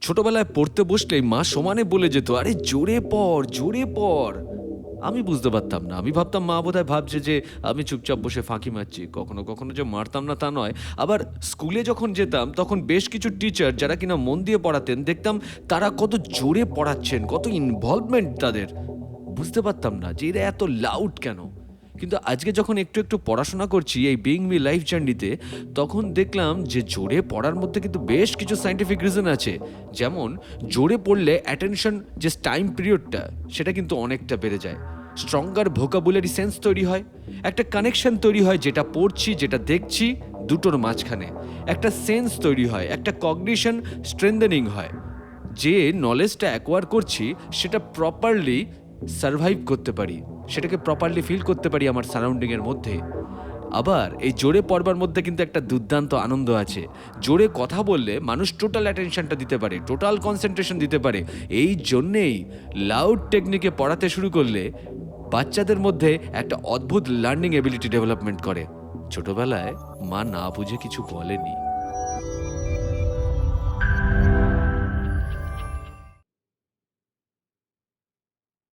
ছোটবেলায় পড়তে বসলেই মা সমানে বলে যেত, আরে জোরে পড় জোরে পড়। আমি বুঝতে পারতাম না। আমি ভাবতাম মা বোধহয় ভাবছে যে আমি চুপচাপ বসে ফাঁকি মারছি। কখনো কখনো যে মারতাম না তা নয়। আবার স্কুলে যখন যেতাম, তখন বেশ কিছু টিচার যারা কিনা মন দিয়ে পড়াতেন, দেখতাম তারা কত জোরে পড়াচ্ছেন, কত ইনভলভমেন্ট তাদের। বুঝতে পারতাম না যে এরা এত লাউড কেন? কিন্তু আজকে যখন একটু একটু পড়াশোনা করছি এই বিং মি লাইফ জার্নিতে তখন দেখলাম যে জোরে পড়ার মধ্যে কিন্তু বেশ কিছু সাইন্টিফিক রিজন আছে। যেমন, জোরে পড়লে অ্যাটেনশন যে টাইম পিরিয়ডটা সেটা কিন্তু অনেকটা বেড়ে যায়। স্ট্রঙ্গার ভোকাবুলারি সেন্স তৈরি হয়। একটা কানেকশন তৈরি হয় যেটা পড়ছি, যেটা দেখছি, দুটোর মাঝখানে। একটা সেন্স তৈরি হয়, একটা কগনিশন স্ট্রেন্দেনিং হয়। যে নলেজটা অ্যাকোয়ার করছি, সেটা প্রপারলি সার্ভাইভ করতে পারি। সেটাকে প্রপারলি ফিল করতে পারি আমার সারাউন্ডিংয়ের মধ্যে। আবার এই জোরে পড়বার মধ্যে কিন্তু একটা দুর্দান্ত আনন্দ আছে। জোরে কথা বললে মানুষ টোটাল অ্যাটেনশনটা দিতে পারে টোটাল কনসেন্ট্রেশন দিতে পারে। এই জন্যেই লাউড টেকনিকে পড়াতে শুরু করলে বাচ্চাদের মধ্যে একটা অদ্ভুত লার্নিং এবিলিটি ডেভেলপমেন্ট করে। ছোটবেলায় মা না বুঝে কিছু বলেনি।